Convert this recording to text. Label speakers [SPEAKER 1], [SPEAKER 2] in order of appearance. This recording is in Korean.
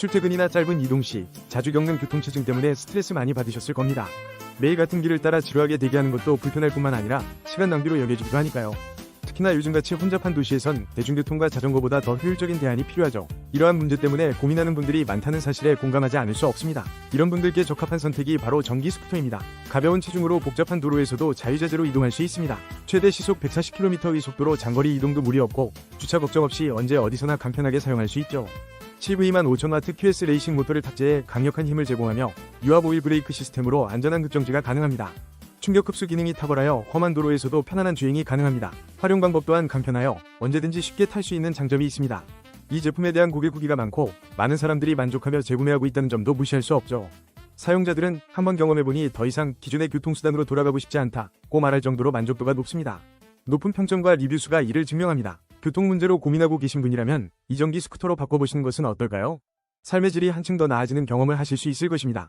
[SPEAKER 1] 출퇴근이나 짧은 이동 시 자주 겪는 교통체증 때문에 스트레스 많이 받으셨을 겁니다. 매일 같은 길을 따라 지루하게 대기하는 것도 불편할 뿐만 아니라 시간 낭비로 여겨지기도 하니까요. 특히나 요즘같이 혼잡한 도시에선 대중교통과 자전거보다 더 효율적인 대안이 필요하죠. 이러한 문제 때문에 고민하는 분들이 많다는 사실에 공감하지 않을 수 없습니다. 이런 분들께 적합한 선택이 바로 전기 스쿠터입니다. 가벼운 체중으로 복잡한 도로에서도 자유자재로 이동할 수 있습니다. 최대 시속 140km의 속도로 장거리 이동도 무리 없고 주차 걱정 없이 언제 어디서나 간편하게 사용할 수 있죠. 7V만 5000W QS 레이싱 모터를 탑재해 강력한 힘을 제공하며 유압 오일 브레이크 시스템으로 안전한 급정지가 가능합니다. 충격 흡수 기능이 탁월하여 험한 도로에서도 편안한 주행이 가능합니다. 활용 방법 또한 간편하여 언제든지 쉽게 탈 수 있는 장점이 있습니다. 이 제품에 대한 고객 후기가 많고 많은 사람들이 만족하며 재구매하고 있다는 점도 무시할 수 없죠. 사용자들은 한번 경험해보니 더 이상 기존의 교통수단으로 돌아가고 싶지 않다고 말할 정도로 만족도가 높습니다. 높은 평점과 리뷰 수가 이를 증명합니다. 교통 문제로 고민하고 계신 분이라면 이전기 스쿠터로 바꿔보시는 것은 어떨까요? 삶의 질이 한층 더 나아지는 경험을 하실 수 있을 것입니다.